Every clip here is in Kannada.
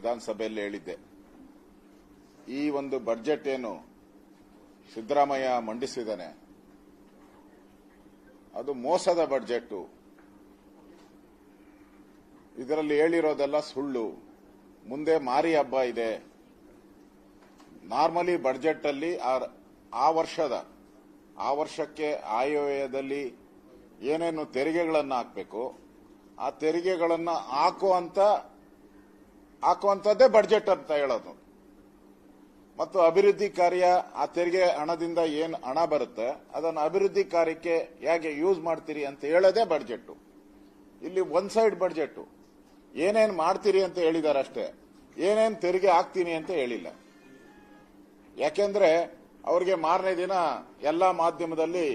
ವಿಧಾನಸಭೆಯಲ್ಲಿ ಹೇಳಿದ್ದೆ. ಈ ಒಂದು ಬಜೆಟ್ ಏನು ಸಿದ್ದರಾಮಯ್ಯ ಮಂಡಿಸಿದ್ದಾನೆ, ಅದು ಮೋಸದ ಬಡ್ಜೆಟ್ ಇದರಲ್ಲಿ ಹೇಳಿರೋದೆಲ್ಲ ಸುಳ್ಳು. ಮುಂದೆ ಮಾರಿ ಹಬ್ಬ ಇದೆ. ನಾರ್ಮಲಿ ಬಡ್ಜೆಟ್ ಅಲ್ಲಿ ಆ- ವರ್ಷದ, ಆ ವರ್ಷಕ್ಕೆ ಆಯವ್ಯಯದಲ್ಲಿ ಏನೇನು ತೆರಿಗೆಗಳನ್ನು ಹಾಕಬೇಕು, ಆ ತೆರಿಗೆಗಳನ್ನು ಹಾಕುವಂತ ಹಾಕುವಂಥದ್ದೇ ಬಡ್ಜೆಟ್ ಅಂತ ಹೇಳೋದು. ಮತ್ತು ಅಭಿವೃದ್ಧಿ ಕಾರ್ಯ ಆ ತೆರಿಗೆ ಹಣದಿಂದ ಏನು ಹಣ ಬರುತ್ತೆ, ಅದನ್ನು ಅಭಿವೃದ್ಧಿ ಕಾರ್ಯಕ್ಕೆ ಹೇಗೆ ಯೂಸ್ ಮಾಡ್ತೀರಿ ಅಂತ ಹೇಳೋದೇ ಬಡ್ಜೆಟ್ ಇಲ್ಲಿ ಒನ್ ಸೈಡ್ ಬಡ್ಜೆಟ್ ಏನೇನ್ ಮಾಡ್ತೀರಿ ಅಂತ ಹೇಳಿದಾರೆ ಅಷ್ಟೇ ಏನೇನ್ ತೆರಿಗೆ ಹಾಕ್ತೀನಿ ಅಂತ ಹೇಳಿಲ್ಲ. ಯಾಕೆಂದ್ರೆ ಅವ್ರಿಗೆ ಮಾರನೇ ದಿನ ಎಲ್ಲಾ ಮಾಧ್ಯಮದಲ್ಲಿ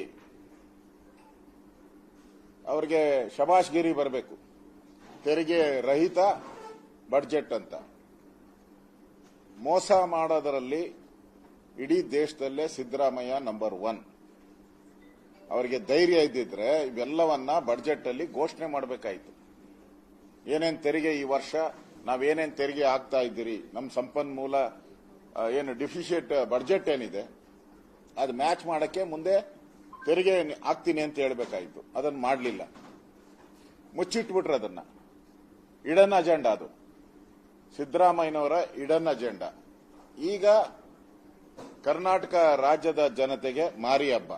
ಅವ್ರಿಗೆ ಶಬಾಷ್ಗಿರಿ ಬರಬೇಕು. ತೆರಿಗೆ ರಹಿತ ಬಡ್ಜೆಟ್ ಅಂತ. ಮೋಸ ಮಾಡೋದರಲ್ಲಿ ಇಡೀ ದೇಶದಲ್ಲೇ ಸಿದ್ದರಾಮಯ್ಯ ನಂಬರ್ ಒನ್ ಅವರಿಗೆ ಧೈರ್ಯ ಇದ್ದಿದ್ರೆ ಇವೆಲ್ಲವನ್ನ ಬಡ್ಜೆಟ್ ಅಲ್ಲಿ ಘೋಷಣೆ ಮಾಡಬೇಕಾಯಿತು. ಏನೇನು ತೆರಿಗೆ ಈ ವರ್ಷ ನಾವೇನೇನು ತೆರಿಗೆ ಹಾಕ್ತಾ ಇದ್ದೀರಿ ನಮ್ಮ ಸಂಪನ್ಮೂಲ ಏನು ಡಿಫಿಷಿಯೇಟ್ ಬಡ್ಜೆಟ್ ಏನಿದೆ, ಅದು ಮ್ಯಾಚ್ ಮಾಡಕ್ಕೆ ಮುಂದೆ ತೆರಿಗೆ ಆಗ್ತೀನಿ ಅಂತ ಹೇಳಬೇಕಾಯಿತು. ಅದನ್ನು ಮಾಡಲಿಲ್ಲ. ಮುಚ್ಚಿಟ್ಬಿಟ್ರೆ ಅದನ್ನ. ಇಡನ್ ಅಜೆಂಡಾ ಅದು. ಸಿದ್ದರಾಮಯ್ಯನವರ ಇಡನ್ ಅಜೆಂಡಾ. ಈಗ ಕರ್ನಾಟಕ ರಾಜ್ಯದ ಜನತೆಗೆ ಮಾರಿ ಹಬ್ಬ.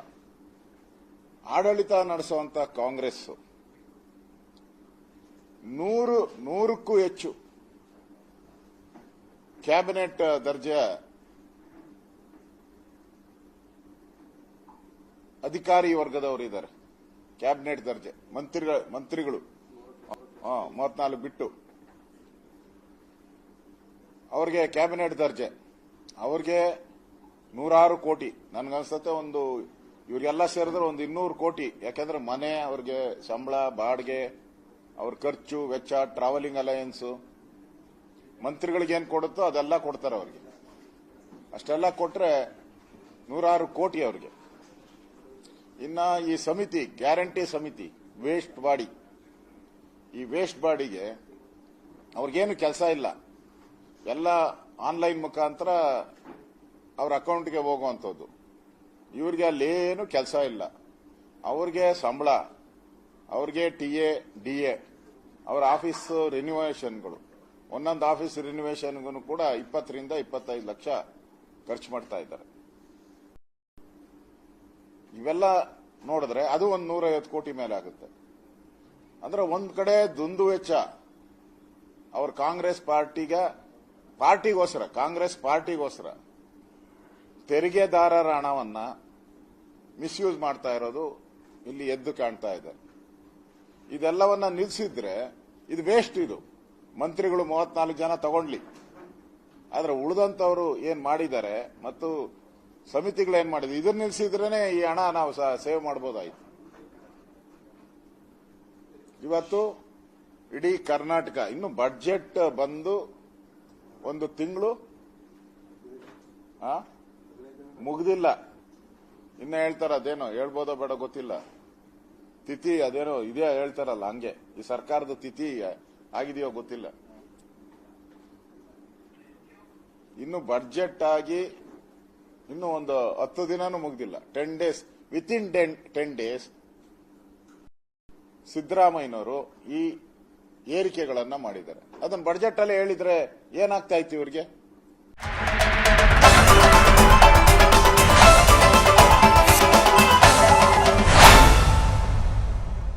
ಆಡಳಿತ ನಡೆಸುವಂತ ಕಾಂಗ್ರೆಸ್ ನೂರು, ನೂರಕ್ಕೂ ಹೆಚ್ಚು ಕ್ಯಾಬಿನೆಟ್ ದರ್ಜೆಯ ಅಧಿಕಾರಿ ವರ್ಗದವರು ಇದ್ದಾರೆ. ಕ್ಯಾಬಿನೆಟ್ ದರ್ಜೆ. ಮಂತ್ರಿಗಳ, ಮಂತ್ರಿಗಳು. ಮೂವತ್ನಾಲ್ಕು ಬಿಟ್ಟು. ಅವ್ರಿಗೆ ಕ್ಯಾಬಿನೆಟ್ ದರ್ಜೆ. ಅವ್ರಿಗೆ ನೂರಾರು ಕೋಟಿ. ನನಗನ್ಸತ್ತೆ ಒಂದು, ಇವ್ರಿಗೆಲ್ಲ ಸೇರಿದ್ರೆ ಒಂದು ಇನ್ನೂರು ಕೋಟಿ. ಯಾಕಂದ್ರೆ ಮನೆ, ಅವ್ರಿಗೆ ಸಂಬಳ, ಬಾಡಿಗೆ, ಅವ್ರ ಖರ್ಚು, ವೆಚ್ಚ ಟ್ರಾವೆಲಿಂಗ್ ಅಲಯನ್ಸ್ ಮಂತ್ರಿಗಳಿಗೆ ಏನು ಕೊಡುತ್ತೋ ಅದೆಲ್ಲ ಕೊಡ್ತಾರೆ ಅವ್ರಿಗೆ. ಅಷ್ಟೆಲ್ಲ ಕೊಟ್ರೆ ನೂರಾರು ಕೋಟಿ ಅವ್ರಿಗೆ. ಇನ್ನ ಈ ಸಮಿತಿ ಗ್ಯಾರಂಟಿ ಸಮಿತಿ ವೇಸ್ಟ್ ಬಾಡಿ. ಈ ವೇಸ್ಟ್ ಬಾಡಿಗೆ ಅವ್ರಿಗೇನು ಕೆಲಸ ಇಲ್ಲ. ಎಲ್ಲ ಆನ್ಲೈನ್ ಮುಖಾಂತರ ಅವ್ರ ಅಕೌಂಟ್ಗೆ ಹೋಗುವಂಥದ್ದು. ಇವ್ರಿಗೆ ಅಲ್ಲೇನು ಕೆಲಸ ಇಲ್ಲ. ಅವ್ರಿಗೆ ಸಂಬಳ, ಅವ್ರಿಗೆ ಟಿ ಎ, ಡಿ ಎ, ಅವರ ಆಫೀಸ್ ರಿನ್ಯೂವೇಷನ್ಗಳು ಒಂದೊಂದು ಆಫೀಸ್ ರಿನ್ಯೂವೇಷನ್ಗೂ ಕೂಡ ಇಪ್ಪತ್ತರಿಂದ ಇಪ್ಪತ್ತೈದು ಲಕ್ಷ ಖರ್ಚು ಮಾಡ್ತಾ ಇದ್ದಾರೆ. ಇವೆಲ್ಲ ನೋಡಿದ್ರೆ ಅದು ಒಂದು ನೂರೈವತ್ತು ಕೋಟಿ ಮೇಲೆ ಆಗುತ್ತೆ. ಅಂದ್ರೆ ಒಂದ್ ಕಡೆ ದುಂದು ವೆಚ್ಚ. ಅವ್ರ ಕಾಂಗ್ರೆಸ್ ಪಾರ್ಟಿಗ ಪಾರ್ಟಿಗೋಸ್ಕರ, ಕಾಂಗ್ರೆಸ್ ಪಾರ್ಟಿಗೋಸ್ಕರ ತೆರಿಗೆದಾರರ ಹಣವನ್ನ ಮಿಸ್ಯೂಸ್ ಮಾಡ್ತಾ ಇರೋದು ಇಲ್ಲಿ ಎದ್ದು ಕಾಣ್ತಾ ಇದೆ. ಇದೆಲ್ಲವನ್ನ ನಿಲ್ಲಿಸಿದ್ರೆ ಇದು ವೇಸ್ಟ್ ಇದು. ಮಂತ್ರಿಗಳು ಮೂವತ್ನಾಲ್ಕು ಜನ ತಗೊಂಡ್ಲಿ. ಆದರೆ ಉಳಿದಂತವರು ಏನ್ ಮಾಡಿದ್ದಾರೆ ಮತ್ತು ಸಮಿತಿಗಳು ಏನ್ ಮಾಡಿದ್ರು? ಇದನ್ನ ನಿಲ್ಸಿದ್ರೇನೆ ಈ ಹಣ ನಾವು ಸೇವ್ ಮಾಡಬಹುದಾಯ್ತು ಇವತ್ತು ಇಡೀ ಕರ್ನಾಟಕ, ಇನ್ನು ಬಡ್ಜೆಟ್ ಬಂದು ಒಂದು ತಿಂಗಳು? ಮುಗ್ದಿಲ್ಲ. ಇನ್ನ ಹೇಳ್ತಾರ ಅದೇನೋ, ಹೇಳ್ಬೋದೋ ಬೇಡ ಗೊತ್ತಿಲ್ಲ. ತಿಥಿ ಅದೇನೋ ಇದೇ ಹೇಳ್ತಾರಲ್ಲ ಹಂಗೆ. ಈ ಸರ್ಕಾರದ ತಿಥಿ ಆಗಿದೆಯೋ ಗೊತ್ತಿಲ್ಲ. ಇನ್ನು ಬಡ್ಜೆಟ್ ಆಗಿ ಇನ್ನು ಒಂದು ಹತ್ತು ದಿನನೂ ಮುಗ್ದಿಲ್ಲ. Ten days with in ten days ಸಿದ್ದರಾಮಯ್ಯನವರು ಈ ಏರಿಕೆಗಳನ್ನ ಮಾಡಿದ್ದಾರೆ. ಅದನ್ನ ಬಡ್ಜೆಟ್ ಅಲ್ಲಿ ಹೇಳಿದ್ರೆ ಏನಾಗ್ತಾ ಇತ್ತು ಇವ್ರಿಗೆ?